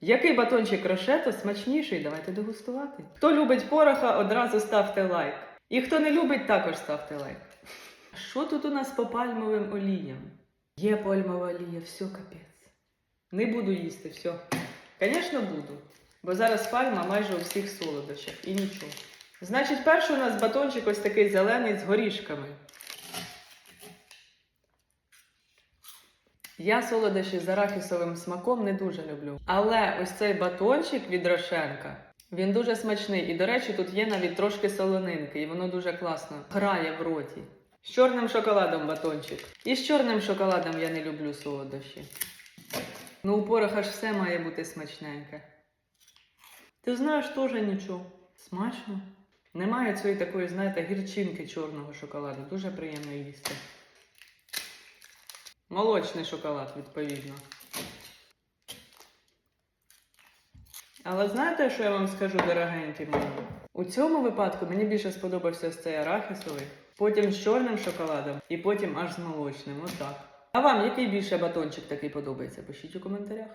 Який батончик рошето смачніший? Давайте дегустувати. Хто любить пороха, одразу ставте лайк. І хто не любить, також ставте лайк. Що тут у нас по пальмовим оліям? Є пальмова олія, все капець. Не буду їсти, все. Звісно, буду. Бо зараз пальма майже у всіх солодощах і нічого. Значить, перший у нас батончик ось такий зелений з горішками. Я солодощі з арахісовим смаком не дуже люблю. Але ось цей батончик від Рошенка, він дуже смачний. І, до речі, тут є навіть трошки солонинки, і воно дуже класно грає в роті. З чорним шоколадом батончик. І з чорним шоколадом я не люблю солодощі. Ну, у пороха ж все має бути смачненьке. Ти знаєш, теж нічого. Смачно. Немає цієї такої, знаєте, гірчинки чорного шоколаду. Дуже приємно їсти. Молочний шоколад, відповідно. Але знаєте, що я вам скажу, дорогенькі мої? У цьому випадку мені більше сподобався цей арахісовий, потім з чорним шоколадом і потім аж з молочним. Отак. А вам який більше батончик такий подобається? Пишіть у коментарях.